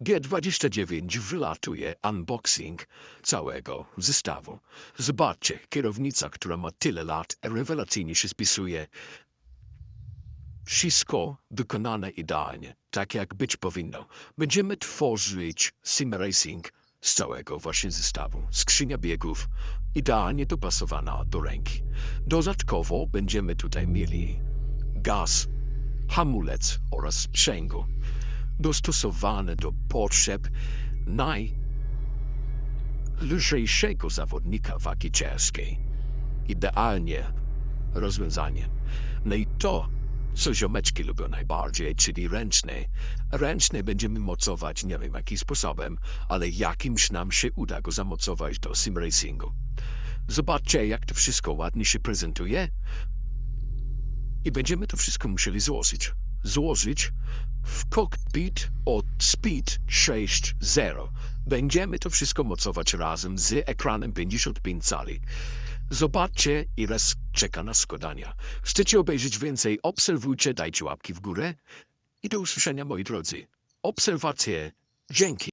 G29 wylatuje unboxing całego zestawu. Zobaczcie, kierownica, która ma tyle lat, rewelacyjnie się spisuje. Wszystko wykonane idealnie, tak jak być powinno. Będziemy tworzyć sim racing z całego właśnie zestawu. Skrzynia biegów idealnie dopasowana do ręki. Dodatkowo będziemy tutaj mieli gaz, hamulec oraz sprzęgło dostosowane do potrzeb najlżejszego zawodnika wagi ciężkiej. Idealnie rozwiązanie. No i to, co ziomeczki lubią najbardziej, czyli ręczne. Ręczne będziemy mocować, nie wiem jakim sposobem, ale jakimś nam się uda go zamocować do sim racingu. Zobaczcie, jak to wszystko ładnie się prezentuje. I będziemy to wszystko musieli złożyć. Złożyć w cockpit od Speed 6.0. Będziemy to wszystko mocować razem z ekranem 55 cali. Zobaczcie, ile czeka na składania. Chcecie obejrzeć więcej? Obserwujcie, dajcie łapki w górę i do usłyszenia, moi drodzy. Obserwacje. Dzięki.